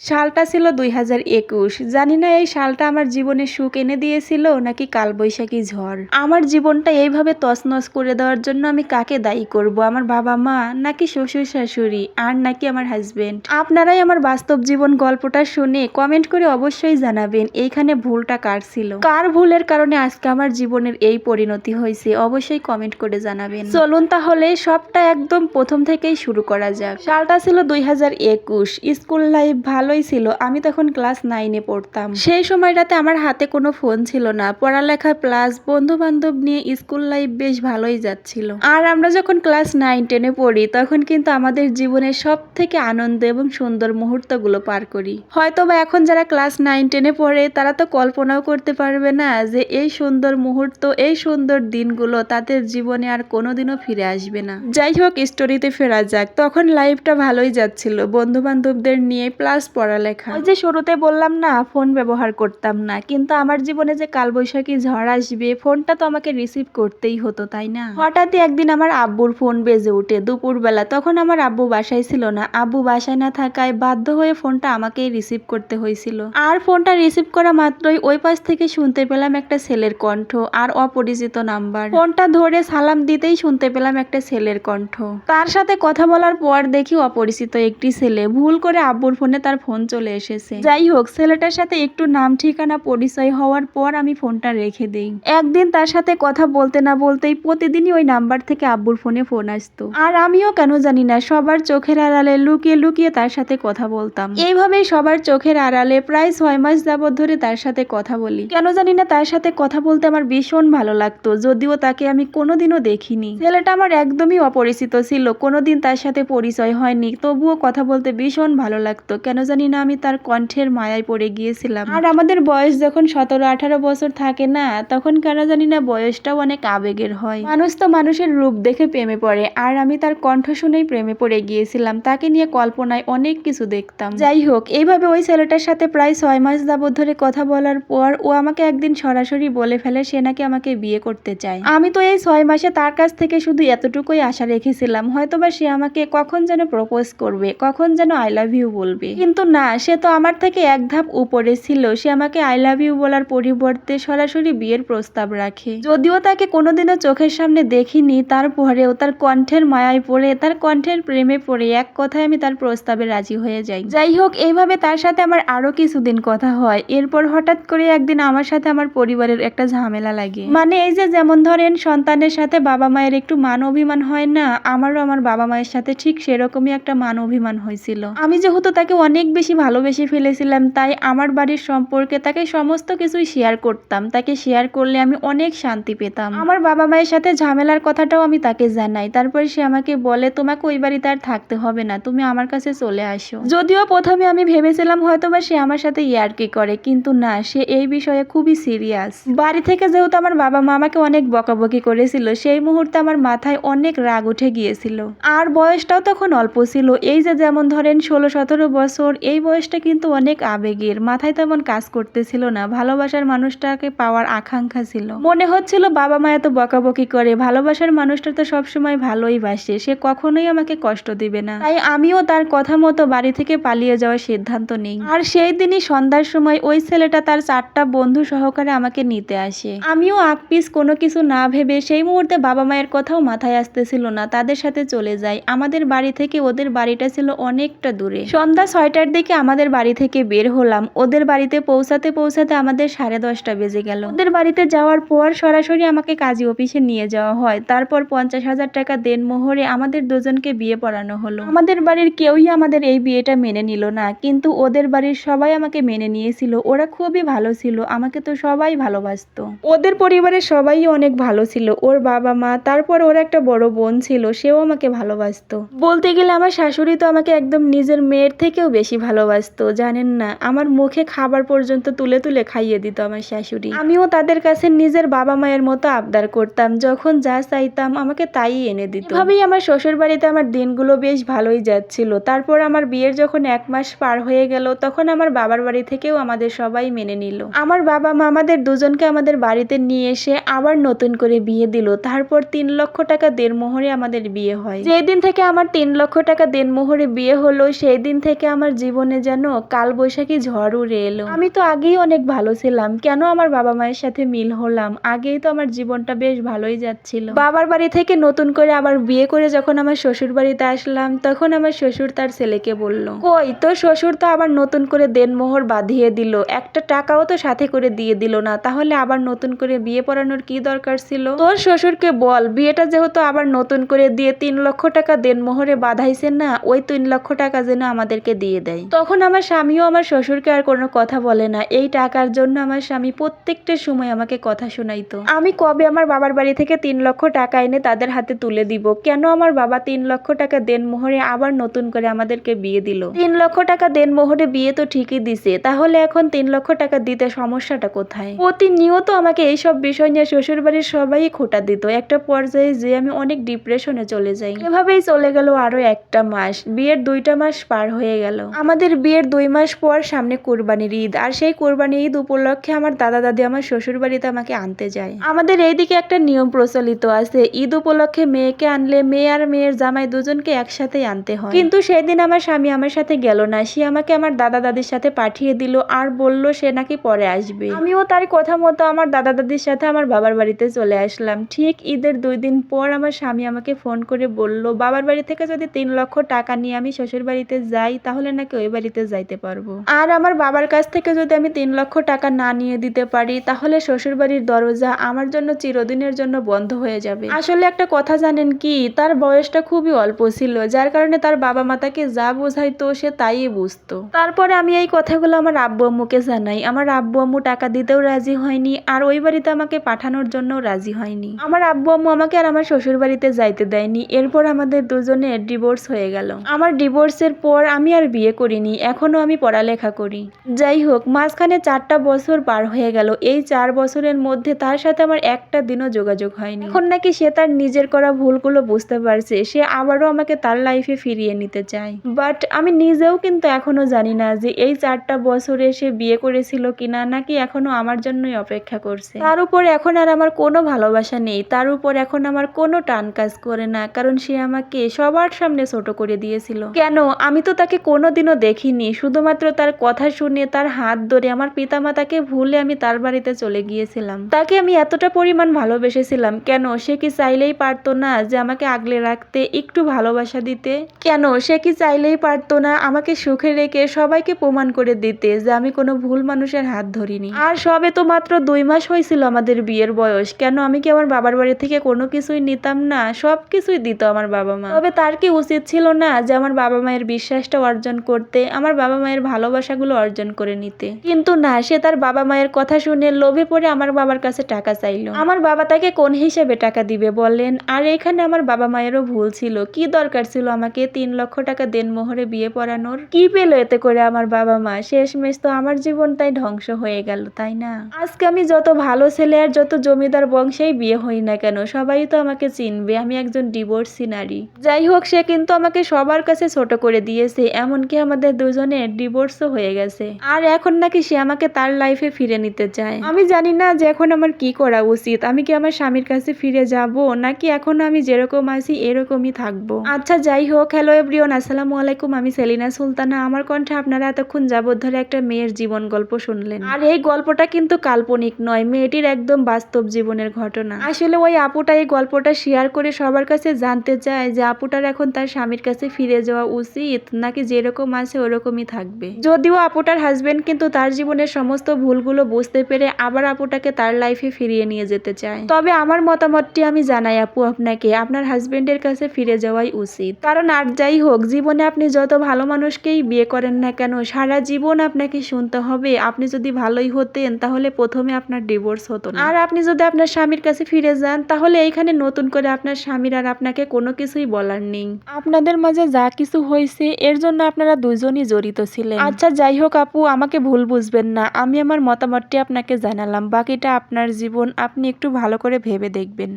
সালটা ছিল দুই হাজার একুশ। জানি না এই সালটা আমার জীবনে সুখ এনে দিয়েছিল নাকি কালবৈশাখী ঝড়। আমার জীবনটা এইভাবে তছনছ করে দেওয়ার জন্য আমি কাকে দায়ী করব? আমার বাবা মা নাকি শ্বশুর শাশুড়ি আর নাকি আমার হাজবেন্ড আপনারাই আমার বাস্তব জীবন গল্পটা শুনে কমেন্ট করে অবশ্যই জানাবেন, এইখানে ভুলটা কার ছিল? কার ভুলের কারণে আজকে আমার জীবনের এই পরিণতি হয়েছে? অবশ্যই কমেন্ট করে জানাবেন। চলুন তাহলে সবটা একদম প্রথম থেকেই শুরু করা যাক। সালটা ছিল দুই হাজার একুশ। স্কুল লাইফ ভালোই ছিল। আমি তখন ক্লাস নাইনে পড়তাম। সেই সময়টাতে আমার হাতে কোনো ফোন ছিল না। পড়ালেখা প্লাস বন্ধু বান্ধব নিয়ে স্কুল লাইফ বেশ ভালোই যাচ্ছিল। আর আমরা যখন ক্লাস নাইন টেনে পড়ি, তখন কিন্তু আমাদের জীবনের সব থেকে আনন্দ এবং সুন্দর মুহূর্তগুলো পার করি। হয়তো বা এখন যারা ক্লাস নাইন টেনে পড়ে, তারা তো কল্পনাও করতে পারবে না যে এই সুন্দর মুহূর্ত, এই সুন্দর দিনগুলো তাদের জীবনে আর কোনোদিনও ফিরে আসবে না। যাই হোক স্টোরিতে ফেরা যাক। তখন লাইফটা ভালোই যাচ্ছিল। বন্ধু বান্ধবদের নিয়ে প্লাস পড়ালেখা। ওই যে শুরুতে বললাম না, ফোন ব্যবহার করতাম না, কিন্তু আমার জীবনে যে কালবৈশাখী ঝড় আসবে, ফোনটা তো আমাকে রিসিভ করতেই হতো, তাই না? হঠাৎই একদিন আমার আব্বুর ফোন বেজে উঠে দুপুরবেলা। তখন আমার আব্বু বাসায় ছিল না। আব্বু বাসায় না থাকায় বাধ্য হয়ে ফোনটা আমাকেই রিসিভ করতে হয়েছিল। আর ফোনটা রিসিভ করা মাত্রই ওই পাশ থেকে শুনতে পেলাম একটা ছেলের কণ্ঠ আর অপরিচিত নাম্বার। ফোনটা ধরে সালাম দিতেই শুনতে পেলাম একটা ছেলের কণ্ঠ। তার সাথে কথা বলার পর দেখি অপরিচিত একটি ছেলে। ভুল করে আব্বুর ফোনে তার ফোন চলে এসেছে। যাই হোক, ছেলেটার সাথে একটু নাম ঠিকানা পরিচয় হওয়ার পর আমি ফোনটা রেখে দেই। একদিন তার সাথে কথা বলতে না বলতেই প্রতিদিনই ওই নাম্বার থেকে আব্বুর ফোনে ফোন আসতো। আর আমিও কেন জানি না, সবার চোখের আড়ালে লুকিয়ে লুকিয়ে তার সাথে কথা বলতাম। এইভাবেই সবার চোখের আড়ালে প্রায় ছয় মাস যাবৎ ধরে তার সাথে কথা বলি। কেন জানি না তার সাথে কথা বলতে আমার ভীষণ ভালো লাগতো, যদিও তাকে আমি কোনোদিনও দেখিনি। ছেলেটা আমার একদমই অপরিচিত ছিল, কোনোদিন তার সাথে পরিচয় হয়নি, তবুও কথা বলতে ভীষণ ভালো লাগতো। কেন জানি না আমি তার কণ্ঠের মায়ায় পড়ে গিয়েছিলাম। আর আমাদের বয়স যখন সতেরো, আঠারো বছর থাকে না, তখন কেন জানি না বয়সটাও অনেক আবেগের হয়। মানুষ তো মানুষের রূপ দেখে প্রেমে পড়ে, আর আমি তার কণ্ঠ শুনেই প্রেমে পড়ে গিয়েছিলাম। তাকে নিয়ে কল্পনায় অনেক কিছু দেখতাম। যাই হোক, এইভাবে ওই ছেলেটার সাথে প্রায় ছয় মাস যাবৎ ধরে কথা বলার পর ও আমাকে একদিন সরাসরি বলে ফেলে সে নাকি আমাকে বিয়ে করতে চায়। আমি তো এই ছয় মাসে তার কাছ থেকে শুধু এতটুকুই আশা রেখেছিলাম, হয়তোবা সে আমাকে কখন যেন প্রপোজ করবে, কখন যেন আই লাভ ইউ বলবে। কিন্তু না, সে তো আমার থেকে এক ধাপ উপরে ছিল। সে আমাকে আই লাভ ইউ বলার পরিবর্তে সরাসরি বিয়ের প্রস্তাব রাখে। যদিও তাকে কোনোদিনও চোখের সামনে দেখিনি, তারপরেও তার কণ্ঠের মায়ায় পড়ে, তার কণ্ঠের প্রেমে পড়ে এক কথায় আমি তার প্রস্তাবে রাজি হয়ে যাই। যাই হোক এইভাবে তার সাথে আমার আরও কিছুদিন কথা হয়। এরপর হঠাৎ করে একদিন আমার সাথে আমার পরিবারের একটা ঝামেলা লাগে। মানে এই যে যেমন ধরেন, সন্তানের সাথে বাবা মায়ের একটু মান অভিমান হয় না, আমারও আমার বাবা মায়ের সাথে ঠিক সেরকমই একটা মান অভিমান হয়েছিল। আমি যেহেতু তাকে অনেক বেশি ভালোবেসে ফেলেছিলাম, তাই আমার বাড়ির সম্পর্কে তাকে সমস্ত কিছুই শেয়ার করতাম। তাকে শেয়ার করলে আমি অনেক শান্তি পেতাম। আমার বাবা মায়ের সাথে ঝামেলার কথাটাও আমি তাকে জানাই। তারপরে সে আমাকে বলে, তোমাকে ওই বাড়িতে আর থাকতে হবে না, তুমি আমার কাছে চলে আসো। যদিও প্রথমে আমি ভেবেছিলাম হয়তো বা সে আমার সাথে ইয়ার্কি করে, কিন্তু না, সে এই বিষয়ে খুবই সিরিয়াস বাড়ি থেকে যেহেতু আমার বাবা মা আমাকে অনেক বকাবকি করেছিল, সেই মুহূর্তে আমার মাথায় অনেক রাগ উঠে গিয়েছিল। আর বয়সটাও তখন অল্প ছিল। এই যে যেমন ধরেন ষোলো সতেরো বছর এই বয়সটা কিন্তু অনেক আবেগের, মাথায় তেমন কাজ করতেছিল না, ভালোবাসার মানুষটাকে পাওয়ার আকাঙ্ক্ষা ছিল। মনে হচ্ছিল বাবা মা এত বকাবকি করে, ভালোবাসার মানুষটা তো সবসময় ভালোই বাসে, সে কখনোই আমাকে কষ্ট দিবে না। তাই আমিও তার কথা মতো বাড়ি থেকে পালিয়ে যাওয়ার সিদ্ধান্ত নিই। আর সেই দিনই সন্ধ্যার সময় ওই ছেলেটা তার চারটা বন্ধু সহকারে আমাকে নিতে আসে। আমিও আকপিস কোনো কিছু না ভেবে সেই মুহূর্তে বাবা মায়ের কথাও মাথায় আসতেছিল না, তাদের সাথে চলে যাই। আমাদের বাড়ি থেকে ওদের বাড়িটা ছিল অনেকটা দূরে। সন্ধ্যা ছয়টার দিকে আমাদের বাড়ি থেকে বের হলাম। ওদের বাড়িতে পৌঁছাতে পৌঁছাতে আমাদের সাড়ে দশটা বেজে গেল। ওদের বাড়িতে যাওয়ার পর সরাসরি আমাকে কাজী অফিসে নিয়ে যাওয়া হয়। তারপর পঞ্চাশ হাজার টাকা দেন মোহরে আমাদের দুজনকে বিয়ে পড়ানো হলো। আমাদের বাড়ির কেউই আমাদের এই বিয়েটা মেনে নিল না, কিন্তু ওদের বাড়ির সবাই আমাকে মেনে নিয়েছিল। ওরা খুবই ভালো ছিল, আমাকে তো সবাই ভালোবাসতো। ওদের পরিবারের সবাই অনেক ভালো ছিল। ওর বাবা মা, তারপর ওর একটা বড় বোন ছিল, সেও আমাকে ভালোবাসতো। বলতে গেলে আমার শাশুড়ি তো আমাকে একদম নিজের মেয়ের থেকেও বেশি ভালোবাসতো, জানেন না? আমার মুখে খাবার পর্যন্ত তুলে তুলে খাইয়ে দিত আমার শাশুড়ি। আমিও তাদের কাছে নিজের বাবা মায়ের মতো আবদার করতাম, যখন যা চাইতাম আমাকে তাই এনে দিত। এভাবেই আমার শ্বশুর বাড়িতে আমার দিনগুলো বেশ ভালোই যাচ্ছিল। তারপর আমার বিয়ের যখন এক মাস পার হয়ে গেল, তখন আমার বাবার বাড়ি থেকেও আমাদের সবাই মেনে নিল। আমার বাবা মা আমাদের দুজনকে আমাদের বাড়িতে নিয়ে এসে আবার নতুন করে বিয়ে দিল। তারপর তিন লক্ষ টাকা দেড়মোহরে আমাদের বিয়ে হয়। যেই দিন থেকে আমার তিন লক্ষ টাকা দেড়মোহরে বিয়ে হলো সেই দিন থেকে আমার জীবনে যেন কাল বৈশাখী ঝড় উড়ে এলো। আমি তো আগেই অনেক ভালো ছিলাম। কেন আমার বাবা মায়ের সাথে মিল হলাম? আগেই তো আমার জীবনটা বেশ ভালোই যাচ্ছিল। বাবার বাড়ি থেকে নতুন করে আবার বিয়ে করে যখন আমার শ্বশুর বাড়িতে আসলাম, তখন আমার শ্বশুর তার ছেলেকে বলল, কই তো শ্বশুর তো আবার নতুন করে দেনমোহর বাঁধিয়ে দিল। একটা টাকাও তো সাথে করে দিয়ে দিল না। তাহলে আবার নতুন করে বিয়ে পড়ানোর কি দরকার ছিল? তোর শ্বশুরকে বল, বিয়েটা যেহেতু আবার নতুন করে দিয়ে তিন লক্ষ টাকা দেনমোহরে বাঁধাইছে না, ওই তিন লক্ষ টাকা যেন আমাদেরকে দিয়ে দেয়। তখন আমার স্বামীও আমার শ্বশুরকে আর কোনো কথা বলে না। এই টাকার জন্য আমার স্বামী প্রত্যেকটা সময় আমাকে কথা শোনাইতো। আমি কবে আমার বাবার বাড়ি থেকে তিন লক্ষ টাকা এনে তাদের হাতে তুলে দিব? কেন আমার বাবা তিন লক্ষ টাকা দেনমোহরে আবার নতুন করে আমাদেরকে বিয়ে দিল? তিন লক্ষ টাকা দেনমোহরে বিয়ে তো ঠিকই দিছে। তাহলে এখন তিন লক্ষ টাকা দিতে সমস্যাটা কোথায়? প্রতিনিয়ত আমাকে এইসব বিষয় নিয়ে শ্বশুর বাড়ির সবাই খোটা দিত। একটা পর্যায়ে যে আমি অনেক ডিপ্রেশনে চলে যাই। এভাবেই চলে গেল আরও একটা মাস। বিয়ের দুইটা মাস পার হয়ে গেল। আমাদের বিয়ের দুই মাস পর সামনে কোরবানির ঈদ, আর সেই কোরবানি ঈদ উপলক্ষে আমার দাদা, দাদি আমার শ্বশুর বাড়িতে আমাকে আনতে যায়। আমাদের এইদিকে একটা নিয়ম প্রচলিত আছে, ঈদ উপলক্ষে মেয়েকে আনলে মেয়ে আর মেয়ের জামাই দুজনকে একসাথেই আনতে হয়। কিন্তু সেদিন আমার স্বামী আমার সাথে গেল না, সে আমাকে আমার দাদা, দাদির সাথে পাঠিয়ে দিল আর বলল সে নাকি পরে আসবে। আমিও তার কথা মতো আমার দাদা, দাদির সাথে আমার বাবার বাড়িতে চলে আসলাম। ঠিক ঈদের দুই দিন পর আমার স্বামী আমাকে ফোন করে বলল, বাবার বাড়ি থেকে যদি তিন লক্ষ টাকা নিয়ে আমি শ্বশুর বাড়িতে যাই, তাহলে নাকি ওই বাড়িতে যাইতে পারব। আর আমার বাবার কাছ থেকে যদি আমি তিন লক্ষ টাকা না নিয়ে দিতে পারি, তাহলে শ্বশুর বাড়ির দরজা আমার জন্য চিরদিনের জন্য বন্ধ হয়ে যাবে। আসলে একটা কথা জানেন কি, তার বয়সটা খুবই অল্প ছিল, যার কারণে তার বাবা মা তাকে যা বোঝাইতো সে তাই বুঝতো। তারপরে আমি এই কথাগুলো আমার আব্বু আম্মুকে জানাই। আমার আব্বু আম্মু টাকা দিতেও রাজি হয়নি, আর ওই বাড়িতে আমাকে পাঠানোর জন্য রাজি হয়নি। আমার আব্বু আম্মু আমাকে আর আমার শ্বশুর বাড়িতে যাইতে দেয়নি। এরপর আমাদের দুজনের ডিভোর্স হয়ে গেল। আমার ডিভোর্সের পর আমি আর বিয়ে করিনি, এখনও আমি পড়ালেখা করি। যাই হোক, মাঝখানে চারটা বছর পার হয়ে গেল। এই চার বছরের মধ্যে তার সাথে আমার একটা দিনও যোগাযোগ হয়নি। এখন নাকি সে তার নিজের করা ভুলগুলো বুঝতে পারছে। সে আবারও আমাকে তার লাইফে ফিরিয়ে নিতে চায়। বাট আমি নিজেও কিন্তু এখনও জানি না যে এই চারটা বছরে সে বিয়ে করেছিল কিনা, নাকি এখনও আমার জন্যই অপেক্ষা করছে। তার উপর এখন আর আমার কোনো ভালোবাসা নেই। তার উপর এখন আমার কোনো টান কাজ করে না, কারণ সে আমাকে সবার সামনে ছোট করে দিয়েছিল। কেন? আমি তো তাকে কোনোদিনও দেখিনি। শুধুমাত্র তার কথা শুনে তার হাত ধরে আমার পিতামাতাকে ভুলে আমি তার বাড়িতে চলে গিয়েছিলাম। তাকে আমি এতটা পরিমাণ ভালোবেসেছিলাম। কেন, সে কি চাইলেই পারতো না যে আমাকে আগলে রাখতে, একটু ভালোবাসা দিতে? কেন, সে কি চাইলেই পারতো না আমাকে সুখে রেখে সবাইকে প্রমাণ করে দিতে যে আমি কোনো ভুল মানুষের হাত ধরিনি? আর সবে তো মাত্র দুই মাস হয়েছিল আমাদের বিয়ের বয়স। কেন, আমি কি আমার বাবার বাড়ি থেকে কোনো কিছুই নিতাম না? সব কিছুই দিত আমার বাবা মা। তবে তার কি উচিত ছিল না যে আমার বাবা মায়ের বিশ্বাসটা অর্জন করতে আমার বাবা মায়ের ভালোবাসাগুলো অর্জন করে নিতে। কিন্তু না, সে তার বাবা মায়ের কথা শুনে লোভে পড়ে আমার বাবার কাছে টাকা চাইলো। আমার বাবা তাকে কোন হিসেবে টাকা দিবে বললেন আর এখানে আমার বাবা মায়েরও ভুল ছিল। কি দরকার ছিল আমাকে তিন লক্ষ টাকা দেন মোহরে বিয়ে পড়ানোর? কি পেল এতে করে আমার বাবা মা? শেষমেশ তো আমার জীবনটাই ধ্বংস হয়ে গেল, তাই না? আজকে আমি যত ভালো ছেলে আর যত জমিদার বংশেই বিয়ে হই না কেন? সবাই তো আমাকে চিনবে, আমি একজন ডিভোর্সি নারী। যাই হোক, সে কিন্তু আমাকে সবার কাছে ছোট করে দিয়েছে, এমনকি আমাদের দুজনের ডিভোর্সও হয়ে গেছে। আর এখন নাকি সে আমাকে তার লাইফে ফিরে নিতে চায়। আমি জানি না যে এখন আমার কি করা উচিত। আমি কি আমার স্বামীর কাছে ফিরে যাব, নাকি এখন আমি যেরকম আছি এরকমই থাকব? আচ্ছা যাই হোক হ্যালো এভরিওন আসসালামু আলাইকুম, আমি সেলিনা সুলতানা। আমার কণ্ঠে আপনারা এতক্ষণ যাবত ধরে একটা মেয়ের জীবন গল্প শুনলেন। আর এই গল্পটা কিন্তু কাল্পনিক নয়, মেয়েটির একদম বাস্তব জীবনের ঘটনা। আসলে ওই আপুটা এই গল্পটা শেয়ার করে সবার কাছে জানতে চায় যে আপুটার এখন তার স্বামীর কাছে ফিরে যাওয়া উচিত, নাকি যেরকম আছে ওরকমই থাকবে। যদিও আপুটার হাজবেন্ড কিন্তু তার জীবনের সমস্ত ভুলগুলো বুঝতে পেরে আবার আপুটাকে তার লাইফে ফিরিয়ে নিয়ে যেতে চায়। তবে আমার মতামতটি আমি জানাই আপু আপনাকে, আপনার হাজবেন্ডের কাছে ফিরে যাওয়াই উচিত। কারণ আর যাই হোক, জীবনে আপনি যত ভালো মানুষকেই বিয়ে করেন না কেন, সারা জীবন আপনাকে শুনতে হবে, আপনি যদি ভালোই হতেন তাহলে প্রথমে আপনার ডিভোর্স হতো না। আর আপনি যদি আপনার স্বামীর কাছে ফিরে যান, তাহলে এইখানে নতুন করে আপনার স্বামীর আর আপনাকে কোনো কিছুই বলার নেই। আপনাদের মাঝে যা কিছু হয়েছে, এর জন্য আপনারা দুজনই জড়িত ছিলেন। আচ্ছা যাই হোক আপু, আমাকে ভুল বুঝবেন না। আমি আমার মতামতটি আপনাকে জানালাম। বাকিটা আপনার জীবন। আপনি একটু ভালো করে ভেবে দেখবেন।